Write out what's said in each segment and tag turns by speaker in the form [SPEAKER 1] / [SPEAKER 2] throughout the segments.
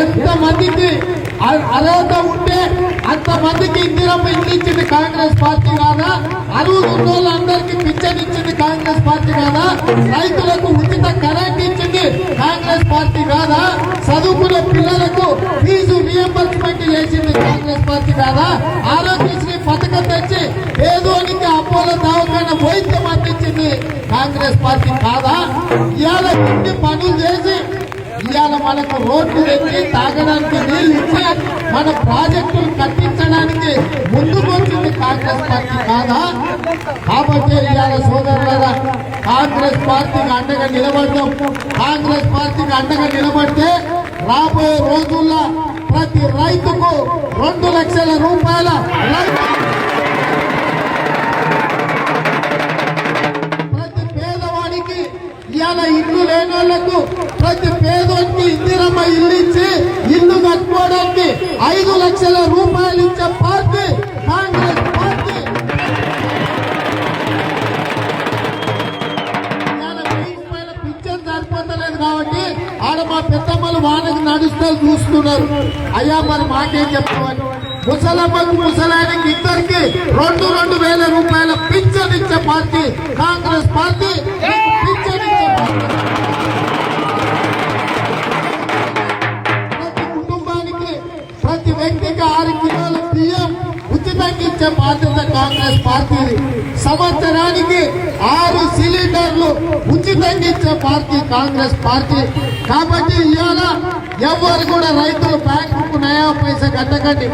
[SPEAKER 1] ఎంత మందికి అర్హత ఉంటే అంత మందికి ఇందిరమ్మ ఇల్లు ఇచ్చింది కాంగ్రెస్ పార్టీ కాదా? అరువులు ఉన్న వాళ్ళందరికీ పింఛన్ ఇచ్చింది కాంగ్రెస్ పార్టీ కాదా? రైతులకు ఉచిత కరెంట్ ఇచ్చింది కాంగ్రెస్ పార్టీ కాదా? చదువుకునే పిల్లలకు ఫీజు రియంబర్స్మెంట్ చేసింది కాంగ్రెస్ పార్టీ కాదా? ఆరోగ్యశ్రీ పథకం తెచ్చి పేదోనికి అపోలో దవాఖాన వైద్యం అందించింది కాంగ్రెస్ పార్టీ కాదా? ఇవాళ పనులు చేసి ఇవాళ మనకు రోడ్లు తెచ్చి తాగడానికి నీళ్ళు ఇచ్చి మన ప్రాజెక్టులు కట్టించడానికి ముందుకు వచ్చింది కాంగ్రెస్ పార్టీ కాదా? కాబట్టి ఇవాళ సోదరులారా కాంగ్రెస్ పార్టీకి అండగా నిలబడతాం కాంగ్రెస్ పార్టీకి అండగా నిలబడితే రాబోయే రోజుల్లో ప్రతి రైతుకు రెండు లక్షల రూపాయల రైతు ప్రతి పేదవాడికి ఇవాళ ఇల్లు లేని వాళ్ళకు ప్రతి పేదోడికి ఇందిరమ్మ ఇల్లు ఇచ్చి ఇల్లు కట్టుకోవడానికి ఐదు లక్షల రూపాయలు ఇచ్చే పార్టీ కాంగ్రెస్ పార్టీ. పింఛన్ సరిపోతలేదు కాబట్టి ఆడ మా పెద్దమ్మలు వానకి నడుస్తూ చూస్తున్నారు. అయ్యా మరి మాకేం చెప్పవాలి ముసలమ్మకు ముసలాయనకి ఇద్దరికి రెండు రెండు వేల రూపాయల పింఛన్ ఇచ్చే పార్టీ కాంగ్రెస్ పార్టీ. పింఛన్ ఇచ్చే పార్టీ. కాంగ్రెస్ పార్టీ సంవత్సరానికి ఆరు సిలిండర్లు ఉచితంగా ఇచ్చే పార్టీ కాంగ్రెస్ పార్టీ. కాబట్టి ఇవాళ ఎవరు కూడా రైతులు బ్యాంకుకు నయా పైస కట్టకండి.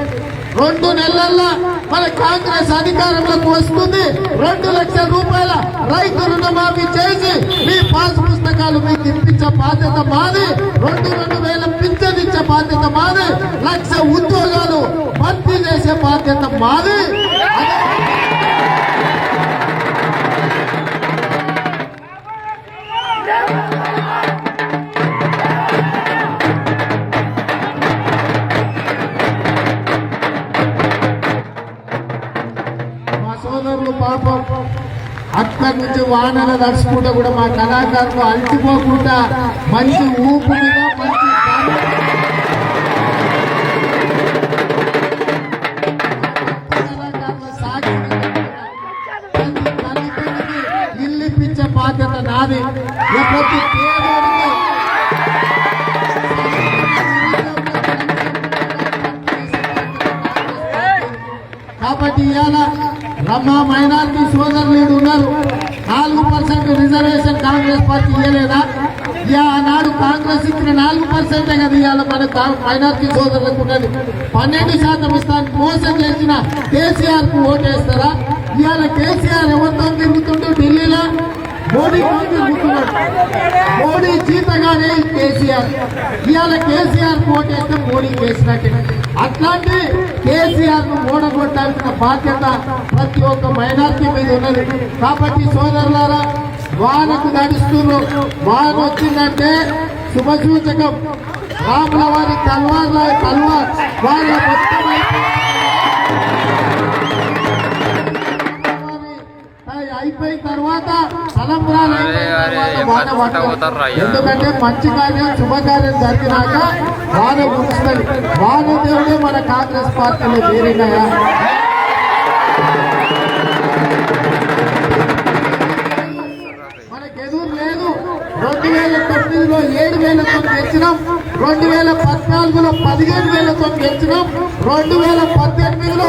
[SPEAKER 1] రెండు నెలల్లో మన కాంగ్రెస్ అధికారంలోకి వస్తుంది. రెండు లక్షల రూపాయల రైతు రుణమాఫీ చేసి మీ పాస్ పుస్తకాలు మీకు ఇప్పించే బాధ్యత మాది. రెండు రెండు వేల పింఛన్ ఇచ్చే బాధ్యత మాది. లక్ష ఉద్యోగాలు భర్తీ చేసే బాధ్యత మాది. అక్కడి నుంచి వానలు నడుచుకుంటూ కూడా మా కళాకారులు అలసిపోకుండా మంచి ఊపు మీద మంచి బాధ్యత నాది. ప్రతి కాబట్టి ఇవాళ రమ్మ మైనార్టీ సోదరులు ఉన్నారు. నాలుగు పర్సెంట్ రిజర్వేషన్ కాంగ్రెస్ పార్టీ ఇవ్వలేదా ఇక ఆనాడు కాంగ్రెస్ ఇచ్చిన నాలుగు పర్సెంటే కదా ఇవాళ మన కా- మైనార్టీ సోదరులకు ఉన్నది. పన్నెండు శాతం ఇస్తాను. మోసం చేసిన కేసీఆర్కు ఓటేస్తారా? ఇవాళ కేసీఆర్ ఎవరితో తిరుగుతుంటూ ఢిల్లీలో మోడీ తిరుగుతున్నాడు మోడీ జీతగానే కేసీఆర్. ఇవాళ కేసీఆర్ ఓటేస్తే మోడీ చేసినట్టే. అట్లాంటి కేసీఆర్ను ఓడగొట్టాల్సిన బాధ్యత ప్రతి ఒక్క మైనార్టీ మీద ఉన్నది. కాబట్టి సోదరులారా వానకు నడుస్తున్నారు వాన వచ్చిందంటే శుభసూచకం. రాముల వారి తల్వార్ తల్వార్ వాళ్ళ
[SPEAKER 2] మొత్తమైన
[SPEAKER 1] ఎందుకంటే మంచి కార్యం శుభకార్యం జరిగినాక వాన ముగుస్తుంది వాన దేవుడే మన కాంగ్రెస్ పార్టీలో చేరినాయా? మనకు ఎదురు లేదు. రెండు వేల తొమ్మిదిలో ఏడు వేలతో గెలిచినాం. రెండు వేల పద్నాలుగులో పదిహేను వేలతో గెలిచినాం. రెండు వేల పద్దెనిమిదిలో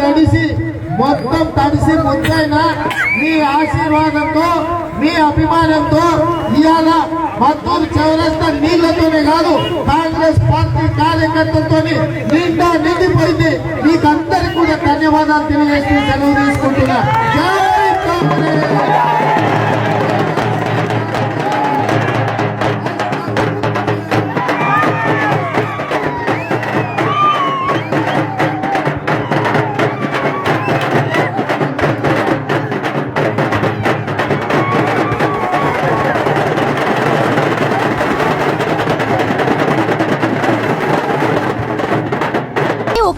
[SPEAKER 1] నడిచి తడిసి మొత్తం తడిసి ముద్దైన మీ ఆశీర్వాదంతో మీ అభిమానంతో ఇవాళ మద్దూరు చౌరస్తా నీళ్ళతోనే కాదు కాంగ్రెస్ పార్టీ కార్యకర్తలతో నిండా నిండిపోయింది. మీకందరికి కూడా ధన్యవాదాలు తెలియజేస్తూ సెలవు తీసుకుంటున్నా.